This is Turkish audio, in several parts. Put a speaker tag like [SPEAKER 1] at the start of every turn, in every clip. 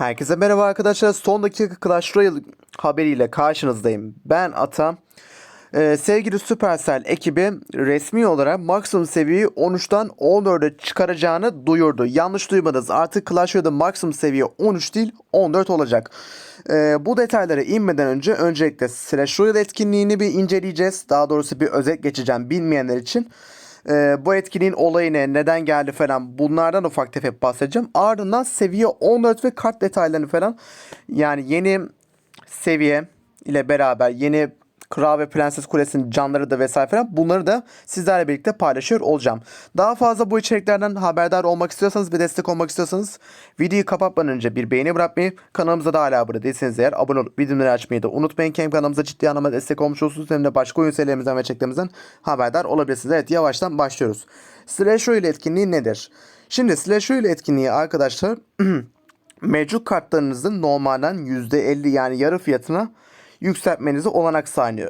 [SPEAKER 1] Herkese merhaba arkadaşlar. Son dakika Clash Royale haberiyle karşınızdayım. Ben Ata. Ee, sevgili Supercell ekibi resmi olarak maksimum seviyeyi 13'ten 14'e çıkaracağını duyurdu. Yanlış duymadınız. Artık Clash Royale'da maksimum seviye 13 değil 14 olacak. Ee, bu detaylara inmeden önce öncelikle Slash Royale etkinliğini bir inceleyeceğiz. Daha doğrusu bir özet geçeceğim bilmeyenler için. Ee, bu etkinliğin olayı ne, neden geldi falan bunlardan ufak tefek bahsedeceğim. Ardından seviye 14 ve kart detaylarını falan yani yeni seviye ile beraber yeni Kral ve Prenses Kulesi'nin canları da vesaire falan bunları da sizlerle birlikte paylaşıyor olacağım. Daha fazla bu içeriklerden haberdar olmak istiyorsanız ve destek olmak istiyorsanız videoyu kapatmadan önce bir beğeni bırakmayı kanalımıza da hala abone değilseniz eğer abone olup bildirimleri açmayı da unutmayın hem kanalımıza ciddi anlamda destek olmuş olursunuz hem de başka oyun serilerimizden ve içeriklerimizden haberdar olabilirsiniz. Evet yavaştan başlıyoruz. Slash Royale etkinliği nedir? Şimdi Slash Royale etkinliği arkadaşlar mevcut kartlarınızın normalden %50 yani yarı fiyatına yükseltmenize olanak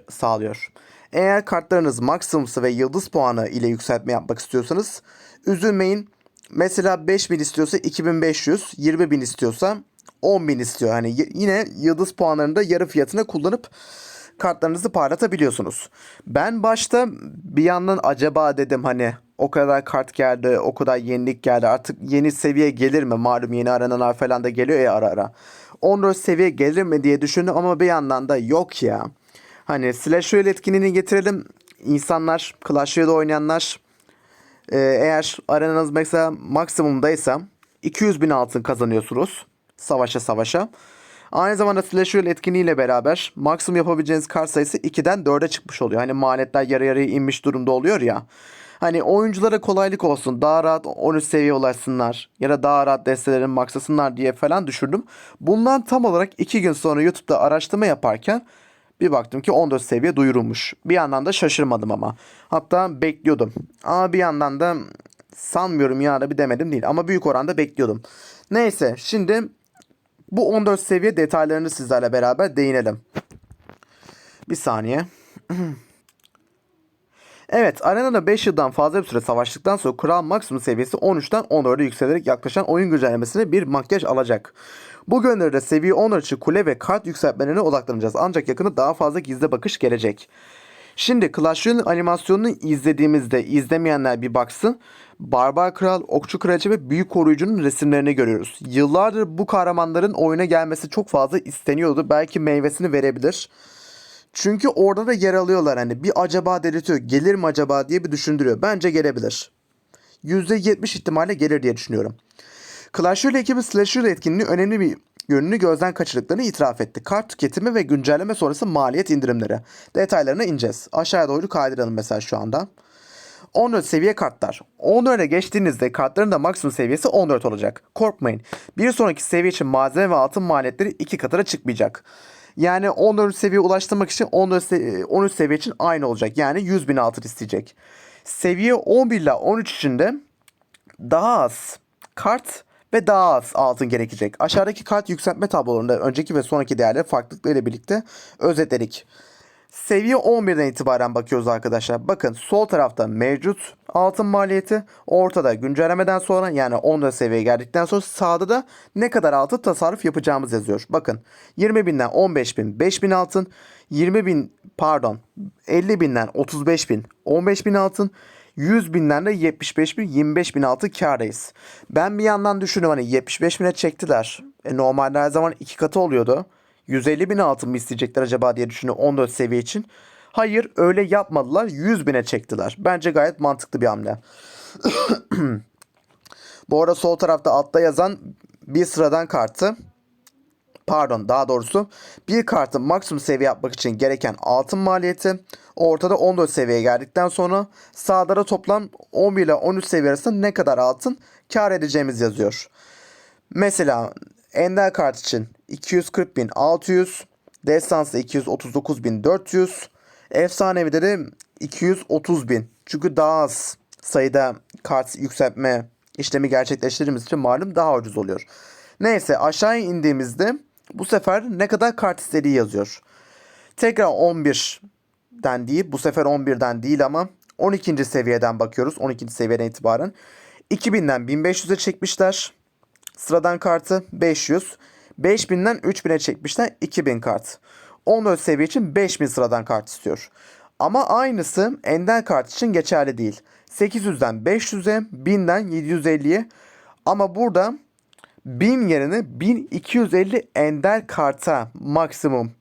[SPEAKER 1] sağlıyor-. Eğer kartlarınız maksimumsa ve yıldız puanı ile yükseltme yapmak istiyorsanız üzülmeyin. Mesela 5000 istiyorsa 2500, 20000 istiyorsa 10000 istiyor. Hani yine yıldız puanlarını da yarı fiyatına kullanıp kartlarınızı parlatabiliyorsunuz. Ben başta bir yandan acaba dedim hani o kadar kart geldi, o kadar yenilik geldi. Artık yeni seviye gelir mi? Malum yeni arenalar falan da geliyor ya ara ara. 14 seviye gelir mi diye düşündüm ama bir yandan da yok ya. Hani Slash etkinliğini getirelim. İnsanlar, Clash Royale oynayanlar ee, eğer arenanız mesela maksimumdaysa 200 bin altın kazanıyorsunuz. Savaşa savaşa. Aynı zamanda Slash Royale etkinliğiyle beraber maksimum yapabileceğiniz kart sayısı 2'den 4'e çıkmış oluyor. Hani maliyetler yarı yarıya inmiş durumda oluyor ya. Hani oyunculara kolaylık olsun. Daha rahat 13 seviye ulaşsınlar. Ya da daha rahat destelerini maksasınlar diye falan düşürdüm. Bundan tam olarak 2 gün sonra YouTube'da araştırma yaparken bir baktım ki 14 seviye duyurulmuş. Bir yandan da şaşırmadım ama. Hatta bekliyordum. Ama bir yandan da sanmıyorum ya da bir demedim değil. Ama büyük oranda bekliyordum. Neyse şimdi bu 14 seviye detaylarını sizlerle beraber değinelim. Bir saniye. Evet, arenada 5 yıldan fazla bir süre savaştıktan sonra kral maksimum seviyesi 13'ten 14'e yükselerek yaklaşan oyun güncellemesine bir makyaj alacak. Bu gönderide seviye 14 için kule ve kart yükseltmelerine odaklanacağız. Ancak yakında daha fazla gizli bakış gelecek. Şimdi Clash Royale animasyonunu izlediğimizde izlemeyenler bir baksın. Barbar Kral, Okçu Kraliçe ve Büyük Koruyucu'nun resimlerini görüyoruz. Yıllardır bu kahramanların oyuna gelmesi çok fazla isteniyordu. Belki meyvesini verebilir. Çünkü orada da yer alıyorlar hani bir acaba delirtiyor. Gelir mi acaba diye bir düşündürüyor. Bence gelebilir. %70 ihtimalle gelir diye düşünüyorum. Clash Royale ekibi Slash etkinliği önemli bir yönünü gözden kaçırdıklarını itiraf etti. Kart tüketimi ve güncelleme sonrası maliyet indirimleri. Detaylarına ineceğiz. Aşağıya doğru kaydıralım mesela şu anda. 14 seviye kartlar. 14'e geçtiğinizde kartların da maksimum seviyesi 14 olacak. Korkmayın. Bir sonraki seviye için malzeme ve altın maliyetleri iki katına çıkmayacak. Yani 14 seviye ulaştırmak için 14 se- 13 seviye için aynı olacak. Yani 100 bin altın isteyecek. Seviye 11 ile 13 için de daha az kart ve daha az altın gerekecek. Aşağıdaki kart yükseltme tablolarında önceki ve sonraki değerler farklılıklarıyla birlikte özetledik. Seviye 11'den itibaren bakıyoruz arkadaşlar. Bakın sol tarafta mevcut altın maliyeti. Ortada güncellemeden sonra yani 14 seviyeye geldikten sonra sağda da ne kadar altın tasarruf yapacağımız yazıyor. Bakın 20 binden 15 bin 5 bin altın. 20 bin pardon 50 binden 35 bin 15 bin altın. 100 binden de 75 bin 25 bin altın kârdayız. Ben bir yandan düşünüyorum hani 75 bine çektiler. E, normalde her zaman iki katı oluyordu. 150 bin altın mı isteyecekler acaba diye düşünüyorum 14 seviye için. Hayır öyle yapmadılar 100 bine çektiler. Bence gayet mantıklı bir hamle. Bu arada sol tarafta altta yazan bir sıradan kartı pardon daha doğrusu bir kartın maksimum seviye yapmak için gereken altın maliyeti ortada 14 seviyeye geldikten sonra sağda da toplam 11 ile 13 seviye arasında ne kadar altın kar edeceğimiz yazıyor. Mesela Ender kart için 240.600, Destansı 239.400, Efsanevi'de de 230.000. Çünkü daha az sayıda kart yükseltme işlemi gerçekleştirdiğimiz için malum daha ucuz oluyor. Neyse aşağıya indiğimizde bu sefer ne kadar kart istediği yazıyor. Tekrar 11'den değil bu sefer 11'den değil ama 12. seviyeden bakıyoruz. 12. seviyeden itibaren. 2000'den 1500'e çekmişler. Sıradan kartı 500. 5000'den 3000'e çekmişler 2000 kart. 14 seviye için 5000 sıradan kart istiyor. Ama aynısı ender kart için geçerli değil. 800'den 500'e, 1000'den 750'ye ama burada 1000 yerine 1250 ender karta maksimum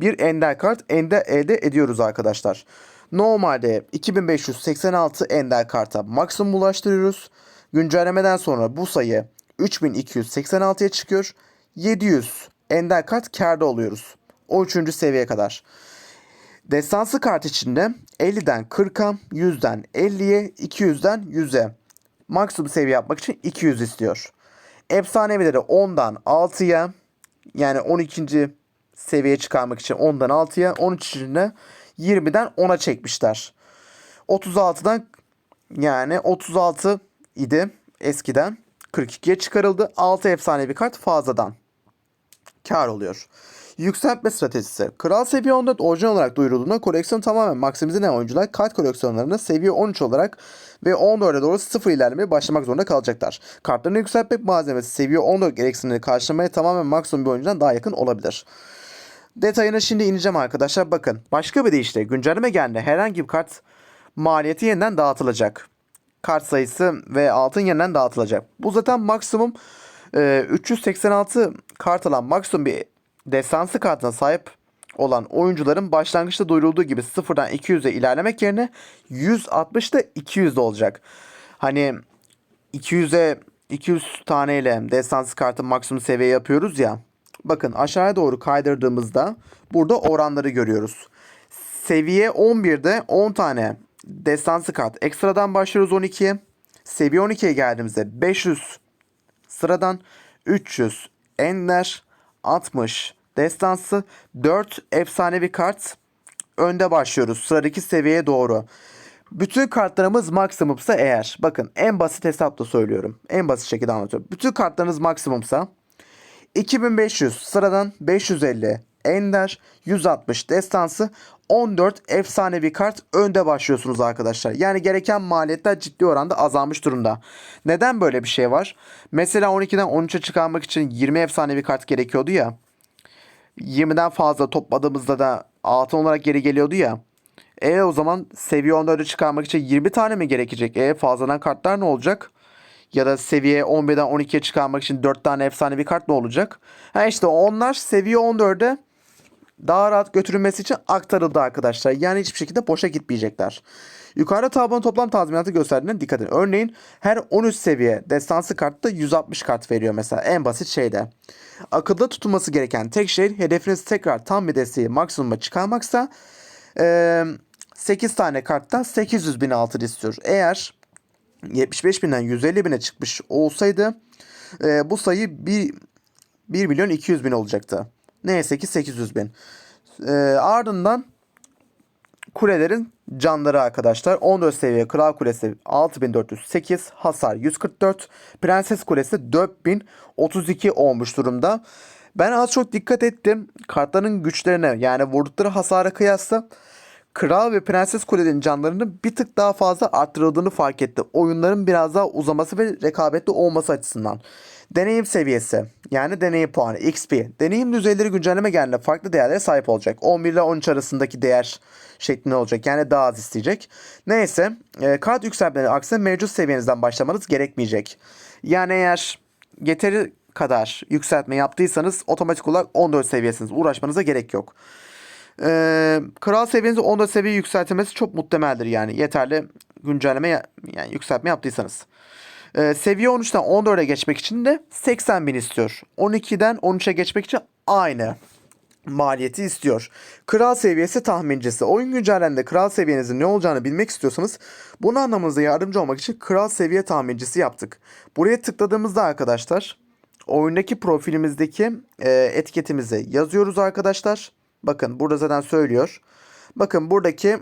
[SPEAKER 1] bir ender kart ende elde ediyoruz arkadaşlar. Normalde 2586 ender karta maksimum ulaştırıyoruz. Güncellemeden sonra bu sayı 3286'ya çıkıyor. 700 ender kart karda oluyoruz. 13. seviyeye kadar. Destansı kart içinde 50'den 40'a, 100'den 50'ye, 200'den 100'e. Maksimum seviye yapmak için 200 istiyor. Efsanevileri 10'dan 6'ya yani 12. seviyeye çıkarmak için 10'dan 6'ya, 13'üne 20'den 10'a çekmişler. 36'dan yani 36 idi eskiden 42'ye çıkarıldı. 6 efsanevi kart fazladan kar oluyor. Yükseltme stratejisi. Kral seviye 14 orijinal olarak duyurulduğunda koleksiyon tamamen maksimize eden oyuncular kart koleksiyonlarını seviye 13 olarak ve 14'e doğru sıfır ilerlemeye başlamak zorunda kalacaklar. Kartlarını yükseltmek malzemesi seviye 14 gereksinimleri karşılamaya tamamen maksimum bir oyuncudan daha yakın olabilir. Detayına şimdi ineceğim arkadaşlar. Bakın başka bir deyişle güncelleme geldiğinde herhangi bir kart maliyeti yeniden dağıtılacak. Kart sayısı ve altın yeniden dağıtılacak. Bu zaten maksimum e, 386 kart alan maksimum bir destansı kartına sahip olan oyuncuların başlangıçta duyurulduğu gibi sıfırdan 200'e ilerlemek yerine 160'da 200'de olacak. Hani 200'e 200 taneyle destansı kartı maksimum seviye yapıyoruz ya. Bakın aşağıya doğru kaydırdığımızda burada oranları görüyoruz. Seviye 11'de 10 tane destansı kart ekstradan başlıyoruz 12'ye. Seviye 12'ye geldiğimizde 500 sıradan 300 ender 60 destansı 4 efsanevi kart önde başlıyoruz sıradaki seviyeye doğru. Bütün kartlarımız maksimumsa eğer bakın en basit hesapla söylüyorum. En basit şekilde anlatıyorum. Bütün kartlarınız maksimumsa 2500 sıradan 550 ender 160 destansı 14 efsanevi kart önde başlıyorsunuz arkadaşlar. Yani gereken maliyetler ciddi oranda azalmış durumda. Neden böyle bir şey var? Mesela 12'den 13'e çıkarmak için 20 efsanevi kart gerekiyordu ya. 20'den fazla topladığımızda da altın olarak geri geliyordu ya. E o zaman seviye 14'e çıkarmak için 20 tane mi gerekecek? E fazladan kartlar ne olacak? Ya da seviye 11'den 12'ye çıkarmak için 4 tane efsanevi kart ne olacak? Ha işte onlar seviye 14'e daha rahat götürülmesi için aktarıldı arkadaşlar. Yani hiçbir şekilde boşa gitmeyecekler. Yukarıda tablonun toplam tazminatı gösterdiğine dikkat edin. Örneğin her 13 seviye destansı kartta 160 kart veriyor mesela en basit şeyde. Akılda tutulması gereken tek şey hedefiniz tekrar tam bir desteği maksimuma çıkarmaksa e, 8 tane karttan 800 bin altın istiyor. Eğer 75 binden 150 bine çıkmış olsaydı bu sayı 1, 1 milyon 200 bin olacaktı. Neyse ki 800 bin. E, ardından kulelerin canları arkadaşlar. 14 seviye Kral Kulesi 6408 hasar 144. Prenses Kulesi 4032 olmuş durumda. Ben az çok dikkat ettim. Kartların güçlerine yani vurdukları hasara kıyasla Kral ve Prenses Kule'nin canlarının bir tık daha fazla arttırıldığını fark etti. Oyunların biraz daha uzaması ve rekabetli olması açısından. Deneyim seviyesi yani deneyim puanı XP. Deneyim düzeyleri güncelleme geldiğinde farklı değerlere sahip olacak. 11 ile 13 arasındaki değer şeklinde olacak. Yani daha az isteyecek. Neyse e, kart yükselmeleri aksine mevcut seviyenizden başlamanız gerekmeyecek. Yani eğer yeteri kadar yükseltme yaptıysanız otomatik olarak 14 seviyesiniz. Uğraşmanıza gerek yok. Ee, kral seviyenizi 14 seviye yükseltilmesi çok muhtemeldir yani. Yeterli güncelleme ya- yani yükseltme yaptıysanız. Ee, seviye 13'ten 14'e geçmek için de 80 bin istiyor. 12'den 13'e geçmek için aynı maliyeti istiyor. Kral seviyesi tahmincisi. Oyun güncellendiğinde kral seviyenizin ne olacağını bilmek istiyorsanız bunu anlamanıza yardımcı olmak için kral seviye tahmincisi yaptık. Buraya tıkladığımızda arkadaşlar oyundaki profilimizdeki e, etiketimizi yazıyoruz arkadaşlar. Bakın burada zaten söylüyor. Bakın buradaki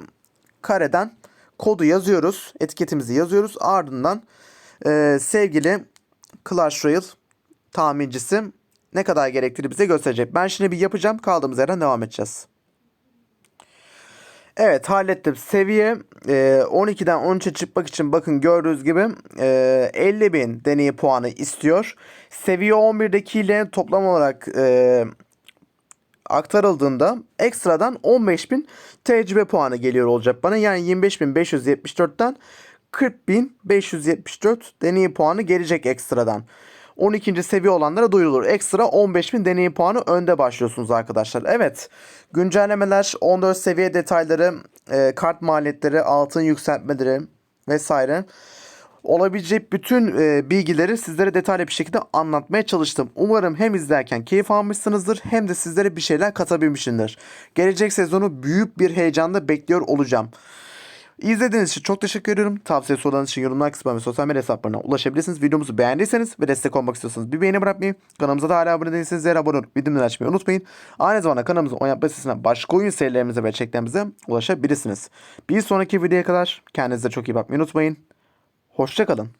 [SPEAKER 1] kareden kodu yazıyoruz. Etiketimizi yazıyoruz. Ardından e, sevgili Clash Royale tahmincisi ne kadar gerektiğini bize gösterecek. Ben şimdi bir yapacağım. Kaldığımız yerden devam edeceğiz. Evet hallettim. Seviye e, 12'den 13'e çıkmak için bakın gördüğünüz gibi e, 50 bin deney puanı istiyor. Seviye 11'dekiyle toplam olarak e, aktarıldığında ekstradan 15.000 tecrübe puanı geliyor olacak bana. Yani 25.574'ten 40.574 deney puanı gelecek ekstradan. 12. seviye olanlara duyurulur. Ekstra 15.000 deney puanı önde başlıyorsunuz arkadaşlar. Evet güncellemeler 14 seviye detayları e, kart maliyetleri altın yükseltmeleri vesaire olabilecek bütün e, bilgileri sizlere detaylı bir şekilde anlatmaya çalıştım. Umarım hem izlerken keyif almışsınızdır hem de sizlere bir şeyler katabilmişimdir. Gelecek sezonu büyük bir heyecanla bekliyor olacağım. İzlediğiniz için çok teşekkür ediyorum. Tavsiye sorularınız için yorumlar kısmına ve sosyal medya hesaplarına ulaşabilirsiniz. Videomuzu beğendiyseniz ve destek olmak istiyorsanız bir beğeni bırakmayı, kanalımıza da hala abone değilseniz zira abone olup bildirimleri açmayı unutmayın. Aynı zamanda kanalımızın oynatma sitesine başka oyun serilerimize ve çeklerimize ulaşabilirsiniz. Bir sonraki videoya kadar kendinize çok iyi bakmayı unutmayın. Hoşçakalın.